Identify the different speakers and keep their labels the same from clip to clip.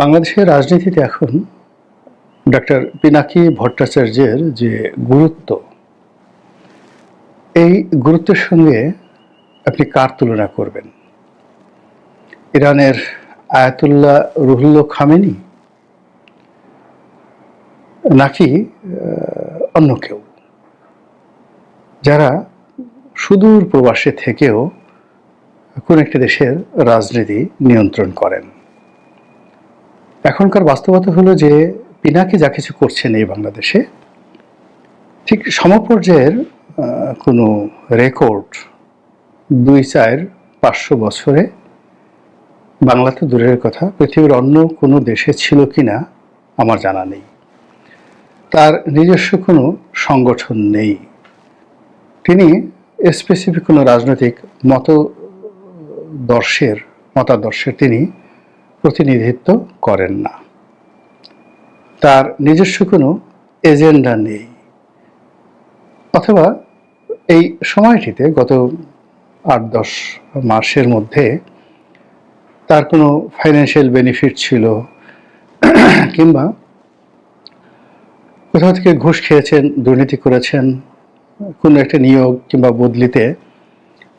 Speaker 1: বাংলাদেশের রাজনীতিতে এখন ডক্টর পিনাকি ভট্টাচার্যের যে গুরুত্ব, এই গুরুত্বের সঙ্গে আপনি কার তুলনা করবেন? ইরানের আয়াতুল্লাহ রুহুল্লো খামেনি? নাকি অন্য কেউ? যারা সুদূর প্রবাসে থেকেও কোন একটি দেশের রাজনীতি নিয়ন্ত্রণ করেন। এখনকার বাস্তবতা হলো যে পিনাকি যা কিছু করছেন এই বাংলাদেশে, ঠিক সমপর্যায়ের কোনো রেকর্ড দুই, চার, পাঁচশো বছরে বাংলাতে দূরের কথা, পৃথিবীর অন্য কোনো দেশে ছিল কিনা আমার জানা নেই। তার নিজস্ব কোনো সংগঠন নেই। তিনি স্পেসিফিক কোনো রাজনৈতিক মতদর্শের, মতাদর্শের তিনি প্রতিনিধিত্ব করেন না। তার নিজস্ব কোনো এজেন্ডা নেই। অথবা এই সময়টিতে গত আট দশ মাসের মধ্যে তার কোনো ফাইন্যান্সিয়াল বেনিফিট ছিল কিংবা কোথাও থেকে ঘুষ খেয়েছেন, দুর্নীতি করেছেন, কোনো একটা নিয়োগ কিংবা বদলিতে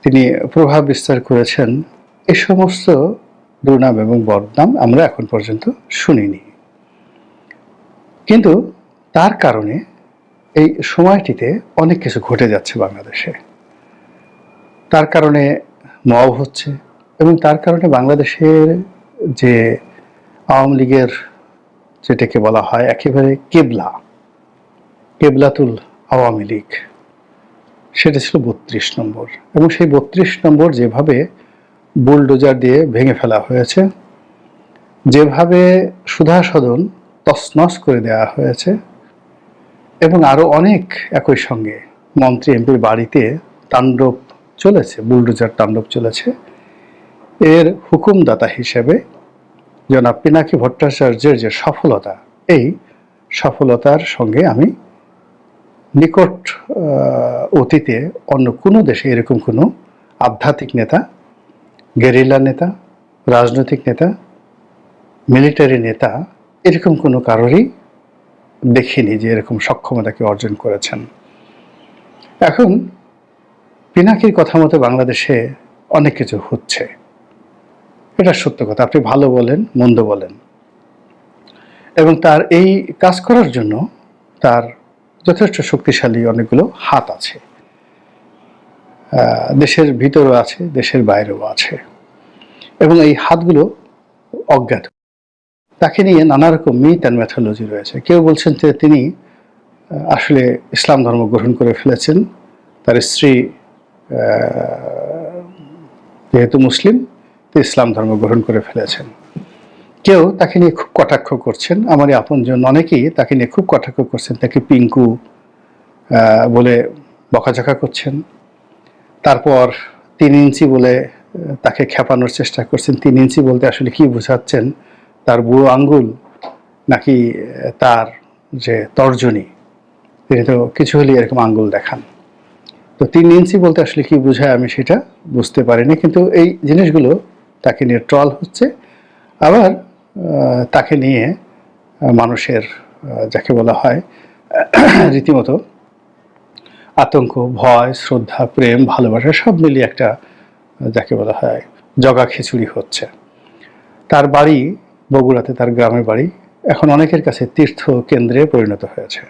Speaker 1: তিনি প্রভাব বিস্তার করেছেন, এ সমস্ত দুর্নাম এবং বদনাম আমরা এখন পর্যন্ত শুনিনি। কিন্তু তার কারণে এই সময়টিতে অনেক কিছু ঘটে যাচ্ছে বাংলাদেশে। তার কারণে মব হচ্ছে এবং তার কারণে বাংলাদেশের যে আওয়ামী লীগের যেটাকে বলা হয় একেবারে কেবলা, কেবলাতুল আওয়ামী লীগ, সেটা ছিল বত্রিশ নম্বর এবং সেই বত্রিশ নম্বর যেভাবে বুলডোজার দিয়ে ভেঙে ফেলা হয়েছে। যেভাবে সুধা সদন তছনছ করে দেওয়া হয়েছে এবং আরও অনেক একই সঙ্গে মন্ত্রী এমপির বাড়িতে তাণ্ডব চলেছে, বুলডোজার তাণ্ডব চলেছে, এর হুকুমদাতা হিসেবে জনাব পিনাকি ভট্টাচার্যের যে সফলতা, এই সফলতার সঙ্গে আমি নিকট অতীতে অন্য কোনো দেশে এরকম কোনো আধ্যাত্মিক নেতা গেরিলা নেতা, রাজনৈতিক নেতা, মিলিটারি নেতা, এরকম কোনো কারোরই দেখিনি যে এরকম সক্ষমতাকে অর্জন করেছেন। এখন পিনাকির কথা মতো বাংলাদেশে অনেক কিছু হচ্ছে। এটা সত্য কথা, আপনি ভালো বলেন, মন্দ বলেন। এবং তার এই কাজ করার জন্য তার যথেষ্ট শক্তিশালী অনেকগুলো হাত আছে। দেশের ভিতরেও আছে, দেশের বাইরেও আছে। এবং এই হাতগুলো অজ্ঞাত। তাকে নিয়ে নানা রকম মিথ অ্যান্ড ম্যাথোলজি রয়েছে। কেউ বলছেন যে তিনি আসলে ইসলাম ধর্ম গ্রহণ করে ফেলেছেন। তার স্ত্রী যেহেতু মুসলিম ইসলাম ধর্ম গ্রহণ করে ফেলেছেন। কেউ তাকে নিয়ে খুব কটাক্ষ করছেন। আমারই আপনজন, অনেকেই তাকে নিয়ে খুব কটাক্ষ করছেন। তাকে পিঙ্কু বলে বকাঝকা করছেন। তারপর তিন ইঞ্চি বলে তাকে খেপানোর চেষ্টা করছেন। তিন ইঞ্চি বলতে আসলে কি বোঝাচ্ছেন? তার বুড়ো আঙ্গুল নাকি তার যে তর্জনী, তিনি তো কিছু হলেই এরকম আঙ্গুল দেখান। তো তিন ইঞ্চি বলতে আসলে কি বোঝায় আমি সেটা বুঝতে পারিনি, কিন্তু এই জিনিসগুলো তাকে নিয়ে ট্রল হচ্ছে। আবার তাকে নিয়ে মানুষের যাকে বলা হয়, রীতিমতো আতঙ্ক, ভয়, শ্রদ্ধা, প্রেম, ভালোবাসা সব মিলিয়ে একটা, যাকে বলা হয়, জগা খিচুড়ি হচ্ছে। তার বাড়ি, বগুড়াতে তার গ্রামের বাড়ি, এখন অনেকের কাছে তীর্থ কেন্দ্রে পরিণত হয়েছে।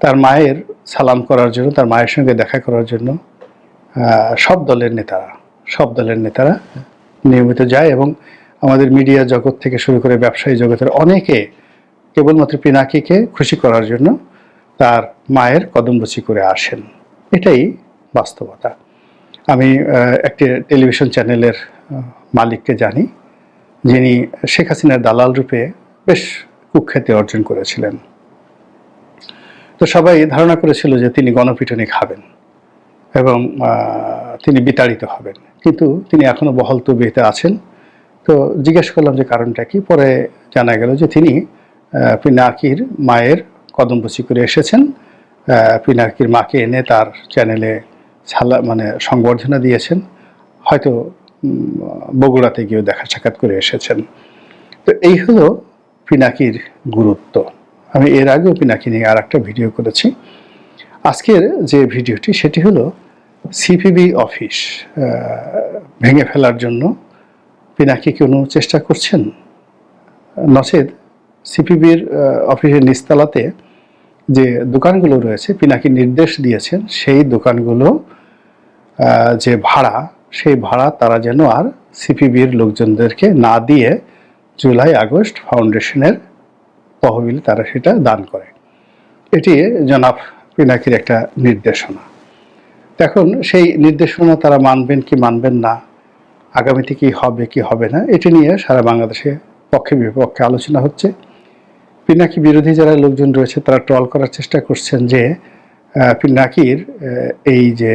Speaker 1: তার মায়ের সালাম করার জন্য, তার মায়ের সঙ্গে দেখা করার জন্য সব দলের নেতারা, সব দলের নেতারা নিয়মিত যায় এবং আমাদের মিডিয়া জগৎ থেকে শুরু করে ব্যবসায়ী জগতের অনেকে কেবলমাত্র পিনাকিকে খুশি করার জন্য তার মায়ের কদমবচি করে আসেন। এটাই বাস্তবতা। আমি একটি টেলিভিশন চ্যানেলের মালিককে জানি, যিনি শেখ হাসিনার দালাল রূপে বেশ কুখ্যাতি অর্জন করেছিলেন। তো সবাই ধারণা করেছিল যে তিনি গণপিটুনি খাবেন এবং তিনি বিতাড়িত হবেন। কিন্তু তিনি এখনও বহল তবিয়তে আছেন। তো জিজ্ঞেস করলাম যে কারণটা কি? পরে জানা গেল যে তিনি পিনাকির মায়ের কদমবসি করে এসেছেন। পিনাকির মাকে এনে তার চ্যানেলে ছালা মানে সংবর্ধনা দিয়েছেন। হয়তো বগুড়াতে গিয়েও দেখা সাক্ষাৎ করে এসেছেন। তো এই হলো পিনাকির গুরুত্ব। আমি এর আগেও পিনাকি নিয়ে আর একটা ভিডিও করেছি। আজকের যে ভিডিওটি, সেটি হলো সিপিবি অফিস। ভেঙে ফেলার জন্য পিনাকি কোনো চেষ্টা করছেন? নচেত সিপিবির অফিসের নিস্তালাতে যে দোকানগুলো রয়েছে, পিনাকি নির্দেশ দিয়েছেন, সেই দোকানগুলো যে ভাড়া, সেই ভাড়া তারা যেন আর সিপিবির লোকজনদেরকে না দিয়ে জুলাই আগস্ট ফাউন্ডেশনের তহবিল তারা সেটা দান করে। এটি জনাব পিনাকির একটা নির্দেশনা। এখন সেই নির্দেশনা তারা মানবেন কি মানবেন না, আগামীতে কি হবে কি হবে না, এটি নিয়ে সারা বাংলাদেশে পক্ষে বিপক্ষে আলোচনা হচ্ছে। পিনাকি বিরোধী যারা লোকজন রয়েছে, তারা ট্রল করার চেষ্টা করছেন যে পিনাকির এই যে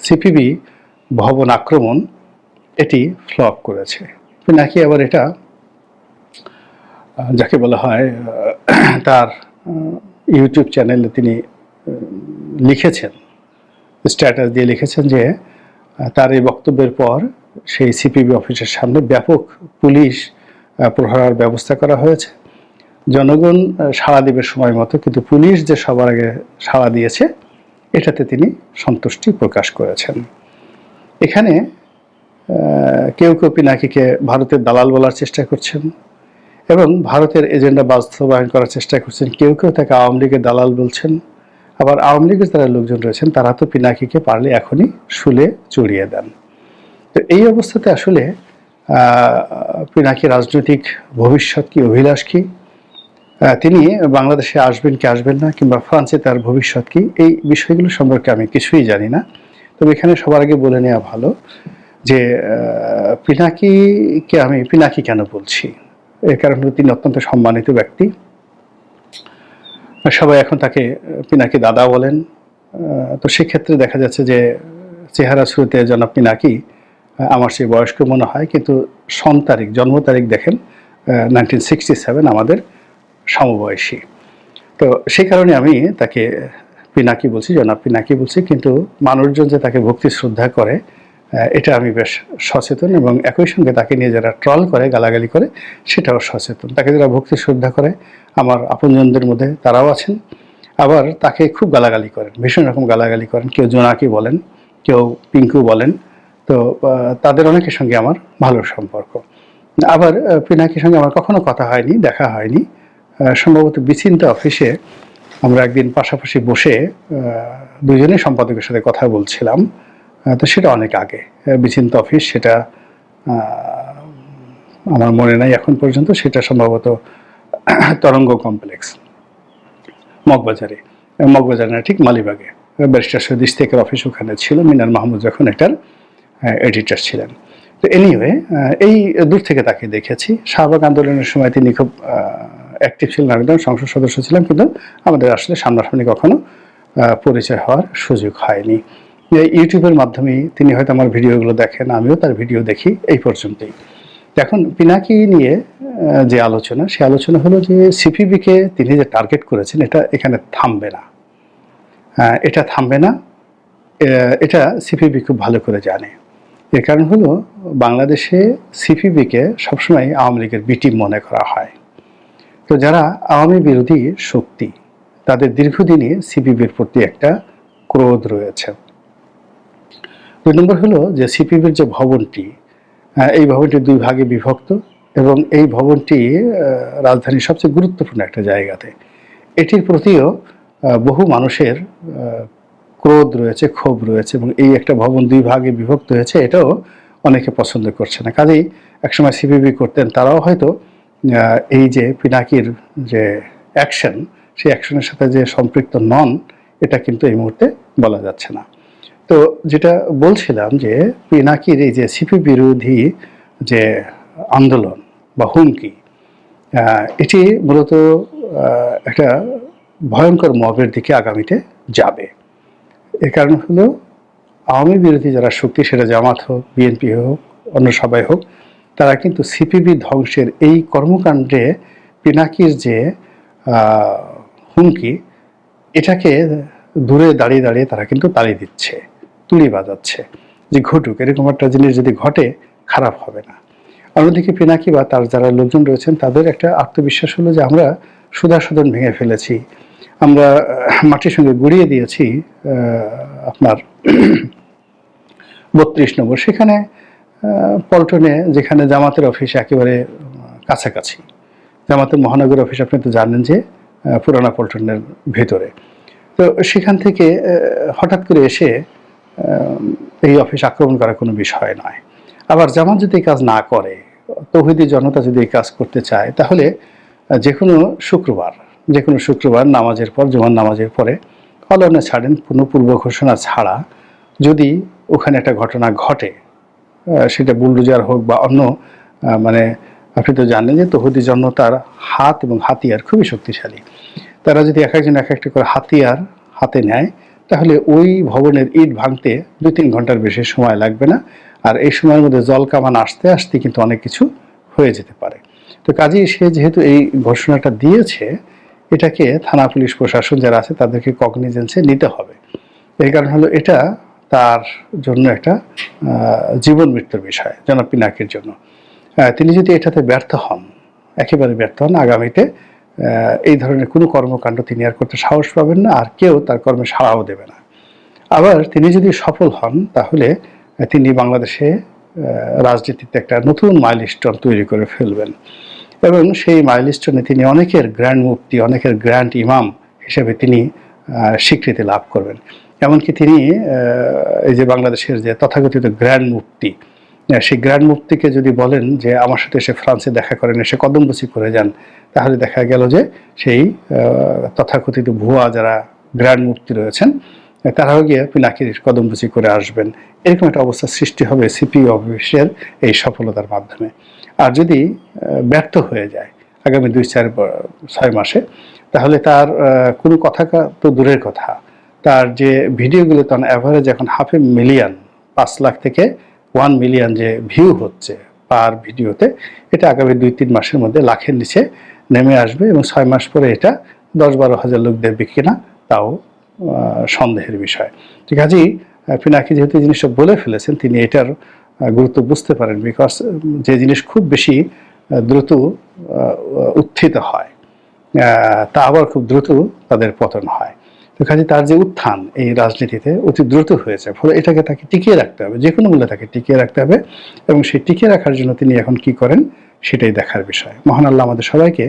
Speaker 1: সিপিবি ভবন আক্রমণ, এটি ফ্লপ করেছে। পিনাকি আবার এটা যাকে বলা হয় তার ইউটিউব চ্যানেলে তিনি লিখেছেন। স্ট্যাটাস দিয়ে লিখেছেন যে তার এই বক্তব্যের পর সেই সিপিবি অফিসের সামনে ব্যাপক পুলিশ প্রহরার ব্যবস্থা করা হয়েছে। জনগণ সাড়া দেবে সময় মতো, কিন্তু পুলিশ যে সবার আগে সাড়া দিয়েছে, এটাতে তিনি সন্তুষ্টি প্রকাশ করেছেন। এখানে কেউ কেউ পিনাকিকে ভারতের দালাল বলার চেষ্টা করছেন এবং ভারতের এজেন্ডা বাস্তবায়ন করার চেষ্টা করছেন। কেউ কেউ তাকে আওয়ামী লীগের দালাল বলছেন। আবার আওয়ামী লীগের যারা লোকজন রয়েছেন, তারা তো পিনাকিকে পারলে এখনই শুলে চড়িয়ে দেন। তো এই অবস্থাতে আসলে পিনাকি রাজনৈতিক ভবিষ্যৎ কি, অভিলাষ কি? তিনি বাংলাদেশে আসবেন কি আসবেন না, কিংবা ফ্রান্সে তার ভবিষ্যৎ কি, এই বিষয়গুলো সম্পর্কে আমি কিছুই জানি না। তবে এখানে সবার আগে বলে নেওয়া ভালো যে পিনাকিকে আমি, পিনাকি কেন বলছি? এর কারণ তিনি অত্যন্ত সম্মানিত ব্যক্তি। সবাই এখন তাকে পিনাকি দাদা বলেন। তো সেক্ষেত্রে দেখা যাচ্ছে যে, চেহারা শুরুতে জনাব পিনাকি আমার সেই বয়স্ক মনে হয়, কিন্তু সন তারিখ, জন্ম তারিখ দেখেন নাইনটিন সিক্সটি সেভেন আমাদের সমবয়সী। তো সেই কারণে আমি তাকে, পিনাকি বলছি, জনাব পিনাকি বলছি, কিন্তু মানুষজন যে তাকে ভক্তি শ্রদ্ধা করে এটা আমি বেশ সচেতন এবং একই সঙ্গে তাকে নিয়ে যারা ট্রল করে, গালাগালি করে, সেটাও সচেতন। তাকে যারা ভক্তি শ্রদ্ধা করে, আমার আপনজনদের মধ্যে তারাও আছেন। আবার তাকে খুব গালাগালি করেন, ভীষণ রকম গালাগালি করেন। কেউ জোনাকি বলেন, কেউ পিঙ্কু বলেন তো তাদের অনেকের সঙ্গে আমার ভালো সম্পর্ক। আবার পিনাকির সঙ্গে আমার কখনো কথা হয়নি দেখা হয়নি। সম্ভবত বিচিন্ত অফিসে আমরা একদিন পাশাপাশি বসে আহ, দুজনেই সম্পাদকের সাথে কথা বলছিলাম। তো সেটা অনেক আগে। বিচিন্ত অফিস সেটা আমার মনে নাই এখন পর্যন্ত। সেটা সম্ভবত তরঙ্গ কমপ্লেক্স মগবাজারে। মগবাজারে না ঠিক মালিবাগে ব্যারিস্টার সৈয়দ ইস্তেকের অফিস ওখানে ছিল। মিনার মাহমুদ যখন এটার এডিটর ছিলেন। তো এনিওয়ে এই দূর থেকে তাকে দেখেছি। শাহবাগ আন্দোলনের সময় তিনি খুব অ্যাক্টিভ ছিলেন একদম সংসদ সদস্য ছিলেন কিন্তু আমাদের আসলে সামনাসামনি কখনো পরিচয় হওয়ার সুযোগ হয়নি। ইউটিউবের মাধ্যমে তিনি হয়তো আমার ভিডিওগুলো দেখেন, আমিও তার ভিডিও দেখি, এই পর্যন্তই। এখন পিনাকি নিয়ে যে আলোচনা, সে আলোচনা হলো যে সিপিবিকে তিনি যে টার্গেট করেছেন, এটা এখানে থামবে না। এটা থামবে না। এটা সিপিবি খুব ভালো করে জানে। এর কারণ হলো বাংলাদেশে সিপিবিকে সবসময় আওয়ামী লীগের বি টিম মনে করা হয়। তো যারা আওয়ামী বিরোধী শক্তি, তাদের দীর্ঘদিনে সিপিবির প্রতি একটা ক্রোধ রয়েছে। দুই নম্বর হলো যে সিপিবির যে ভবনটি এই ভবনটি দুই ভাগে বিভক্ত এবং এই ভবনটি রাজধানীর সবচেয়ে গুরুত্বপূর্ণ একটা জায়গাতে। এটির প্রতিও বহু মানুষের ক্রোধ রয়েছে, ক্ষোভ রয়েছে এবং এই একটা ভবন দুই ভাগে বিভক্ত হয়েছে, এটাও অনেকে পছন্দ করছে না। কাজেই একসময় সিপিবি করতেন, তারাও হয়তো এই যে পিনাকির যে অ্যাকশন সেই অ্যাকশনের সাথে যে সম্পৃক্ত নন, এটা কিন্তু এই মুহূর্তে বলা যাচ্ছে না। তো যেটা বলছিলাম যে পিনাকির এই যে সিপি বিরোধী যে আন্দোলন বা হুমকি এটি মূলত একটা ভয়ঙ্কর মবের দিকে আগামীতে যাবে। এর কারণ হলো, আওয়ামী বিরোধী যারা শক্তি, সেটা জামাত হোক, বিএনপি হোক, অন্য সবাই হোক, তারা কিন্তু সিপিবি ধ্বংসের এই কর্মকাণ্ডে পিনাকির যে হুমকি, এটাকে দূরে দাঁড়িয়ে দাঁড়িয়ে তারা কিন্তু তাড়িয়ে দিচ্ছে, তুলি বাজাচ্ছে যে ঘটুক, এরকম একটা জিনিস যদি ঘটে, খারাপ হবে না। অন্যদিকে পিনাকি বা তার যারা লোকজন রয়েছেন, তাদের একটা আত্মবিশ্বাস হলো যে আমরা সুদা সদন ভেঙে ফেলেছি। আমরা মাটির সঙ্গে গুড়িয়ে দিয়েছি আপনার বত্রিশ নম্বর। সেখানে পল্টনে যেখানে জামাতের অফিস একেবারে কাছাকাছি। জামাতের মহানগর অফিস, আপনি তো জানেন যে পুরানা পল্টনের ভেতরে। তো সেখান থেকে হঠাৎ করে এসে এই অফিস আক্রমণ করা কোনো বিষয় নয়। আবার জামাত যদি এই কাজ না করে, তৌহিদি জনতা যদি এই কাজ করতে চায়, তাহলে যে কোনো শুক্রবার যে কোনো শুক্রবার নামাজের পর, জুমার নামাজের পরে অলনে ছাড়েন পূর্ব ঘোষণা ছাড়া। যদি ওখানে একটা ঘটনা ঘটে সেটা বুলডোজার হোক বা অন্য মানে আপনি তো জানেন যে তহুদি তার হাত এবং হাতিয়ার খুবই শক্তিশালী। তারা যদি এক একজন এক একটা করে হাতিয়ার হাতে নেয়, তাহলে ওই ভবনের ইট ভাঙতে দুই তিন ঘণ্টার বেশি সময় লাগবে না। আর এই সময়ের মধ্যে জল কামান আসতে আসতে কিন্তু অনেক কিছু হয়ে যেতে পারে। তো কাজেই সে যেহেতু এই ঘোষণাটা দিয়েছে এটাকে থানা পুলিশ প্রশাসন যারা আছে তাদেরকে কগনিজেন্সে নিতে হবে। এই কারণ হলো এটা তার জন্য একটা জীবন মৃত্যুর বিষয়, জনাব পিনাকির জন্য। তিনি যদি এটাতে ব্যর্থ হন, একেবারে ব্যর্থ হন, আগামীতে এই ধরনের কোনো কর্মকাণ্ড তিনি আর করতে সাহস পাবেন না, আর কেউ তার কর্মে সাড়াও দেবে না। আবার তিনি যদি সফল হন, তাহলে তিনি বাংলাদেশে রাজনীতিতে একটা নতুন মাইলস্টোন তৈরি করে ফেলবেন। এবং সেই মাইলস্টোনে তিনি অনেকের গ্র্যান্ড মুফতি, অনেকের গ্র্যান্ড ইমাম হিসেবে তিনি স্বীকৃতি লাভ করবেন। এমনকি তিনি এই যে বাংলাদেশের যে তথাকথিত গ্র্যান্ড মুফতি সেই গ্র্যান্ড মুফতিকে যদি বলেন যে আমার সাথে এসে ফ্রান্সে দেখা করেন, এসে কদমবসি করে যান, তাহলে দেখা গেল যে সেই তথাকথিত ভুয়া যারা গ্র্যান্ড মুফতি রয়েছেন তারাও গিয়ে পিনাকির কদমবসি করে আসবেন। এরকম একটা অবস্থা সৃষ্টি হবে সিপি অফিসের এই সফলতার মাধ্যমে। আর যদি ব্যর্থ হয়ে যায় আগামী দুই, চার ছয় মাসে, তাহলে তার কোনো কথা তো দূরের কথা। তার যে ভিডিওগুলো তখন অ্যাভারেজ এখন হাফ এ মিলিয়ন পাঁচ লাখ থেকে ওয়ান মিলিয়ন যে ভিউ হচ্ছে পার ভিডিওতে, এটা আগামী দুই, তিন মাসের মধ্যে লাখের নিচে নেমে আসবে এবং ছয় মাস পরে এটা দশ, বারো হাজার লোক দেখবে কিনা, তাও সন্দেহের বিষয়। ঠিক আহ, পিনাকি যেহেতু জিনিসটা বলে ফেলেছেন তিনি এটার গুরুত্ব বুঝতে পারেন বিকজ যে জিনিস খুব বেশি দ্রুত উত্থিত হয় তা আবার খুব দ্রুত তাদের পতন হয়। তো কাজে তার যে উত্থান এই রাজনীতিতে অতি দ্রুত হয়েছে ফলে এটাকে তাকে টিকিয়ে রাখতে হবে যে কোনো মূল্যে তাকে টিকিয়ে রাখতে হবে এবং সেই টিকিয়ে রাখার জন্য তিনি এখন কি করেন সেটাই দেখার বিষয়। মহান আল্লাহ আমাদের সবাইকে